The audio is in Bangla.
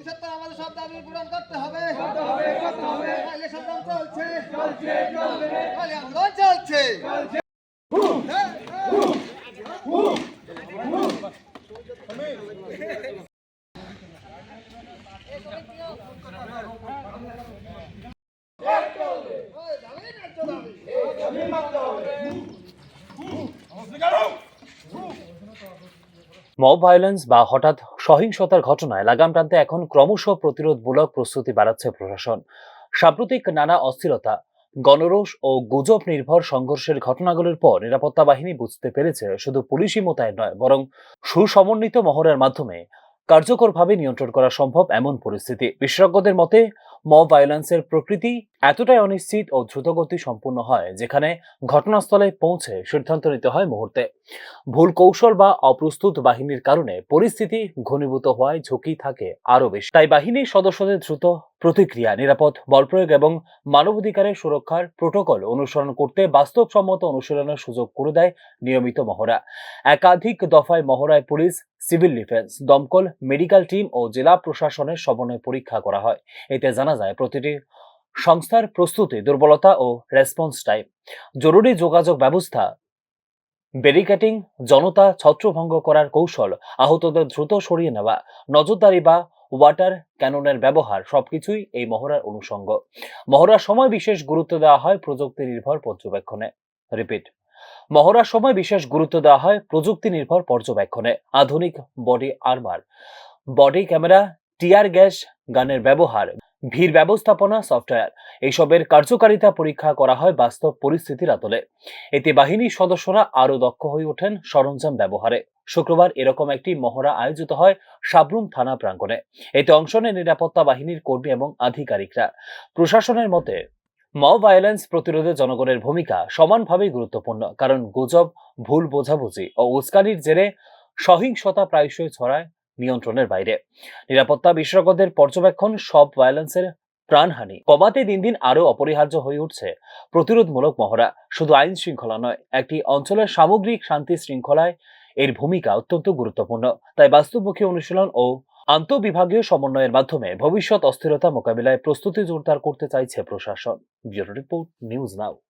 অতি সত্ত্বর আমাদের সব দাবি পূরণ করতে হবে? চলছে। নাহলে চলছে। মব ভায়োলেন্স বা হঠাৎ সহিংসতার ঘটনায় লাগাম টানতে এখন ক্রমশ প্রতিরোধমূলক প্রস্তুতি বাড়াচ্ছে প্রশাসন। সাম্প্রতিক নানা অস্থিরতা, গণরোষ ও গুজব নির্ভর সংঘর্ষের ঘটনাগুলোর পর নিরাপত্তা বাহিনী বুঝতে পেরেছে শুধু পুলিশি মোতায়েন নয়, বরং সুসমন্বিত মহড়ার মাধ্যমে কার্যকরভাবে নিয়ন্ত্রণ করা সম্ভব এমন পরিস্থিতি। বিশেষজ্ঞদের মতে, মব ভায়োলেন্সের প্রকৃতি এতটাই অনিশ্চিত ও দ্রুতগতি সম্পূর্ণ হয়, যেখানে ঘটনাস্থলে পৌঁছে সিদ্ধান্ত নিতে হয় মুহূর্তে। ভুল কৌশল বা অপ্রস্তুত বাহিনীর কারণে পরিস্থিতি ঘনীভূত হওয়ায় ঝুঁকি থাকে আরও বেশি। তাই বাহিনীর সদস্যদের দ্রুত প্রতিক্রিয়া, নিরাপদ বলপ্রয়োগ এবং মানবাধিকারের সুরক্ষার প্রোটোকল অনুসরণ করতে বাস্তবসম্মত অনুশীলনের সুযোগ করে দেয় নিয়মিত মহড়া। একাধিক দফায় মহড়ায় পুলিশ, সিভিল ডিফেন্স, দমকল, মেডিকেল টিম ও জেলা প্রশাসনের সমন্বয় পরীক্ষা করা হয়। এতে জানা যায়, প্রতিটি সংস্থার প্রস্তুতি, দুর্বলতা ও রেসপন্স টাইম জরুরি যোগাযোগ ব্যবস্থা ব্যারিকেটিং জনতা ছত্রভঙ্গ করার কৌশল, আহতদের দ্রুত সরিয়ে নেওয়া, নজরদারি বা ওয়াটার ক্যাননের ব্যবহার, সবকিছুই এই মহড়ার অনুষঙ্গ। মহড়ার সময় বিশেষ গুরুত্ব দেওয়া হয় প্রযুক্তি নির্ভর পর্যবেক্ষণে। রিপিট মহড়ার সময় বিশেষ গুরুত্ব দেওয়া হয় প্রযুক্তি নির্ভর পর্যবেক্ষণে। আধুনিক body armour body camera tear gas গানের ব্যবহার, ভিড় ব্যবস্থাপনা, সফটওয়্যার, এইসবের কার্যকারিতা পরীক্ষা করা হয় বাস্তব পরিস্থিতির আতলে এতে বাহিনীর সদস্যরা আরও দক্ষ হয়ে ওঠেন সরঞ্জাম ব্যবহারে। শুক্রবার এরকম একটি মহড়া আয়োজিত হয় সাবরুম থানা প্রাঙ্গণে। এতে অংশ নেয় নিরাপত্তা বাহিনীর কর্মী এবং আধিকারিকরা। প্রশাসনের মতে, মব ভায়োলেন্স প্রতিরোধে জনগণের ভূমিকা সমানভাবেই গুরুত্বপূর্ণ, কারণ গুজব, ভুল বোঝাবুঝি ও উস্কানির জেরে সহিংসতা প্রায়শই ছড়ায় নিয়ন্ত্রণের বাইরে। নিরাপত্তা বিশেষজ্ঞদের পর্যবেক্ষণ সব ভায়োলেন্সের প্রাণহানি। কমাতে দিন দিন আরও অপরিহার্য হয়ে উঠছে প্রতিরোধমূলক মহড়া। শুধু আইন শৃঙ্খলা নয়, একটি অঞ্চলের সামগ্রিক শান্তি শৃঙ্খলায় এর ভূমিকা অত্যন্ত গুরুত্বপূর্ণ। তাই বাস্তবমুখী অনুশীলন ও আন্তঃবিভাগীয় সমন্বয়ের মাধ্যমে ভবিষ্যৎ অস্থিরতা মোকাবিলায় প্রস্তুতি জোরদার করতে চাইছে প্রশাসন। Bureau report, news now.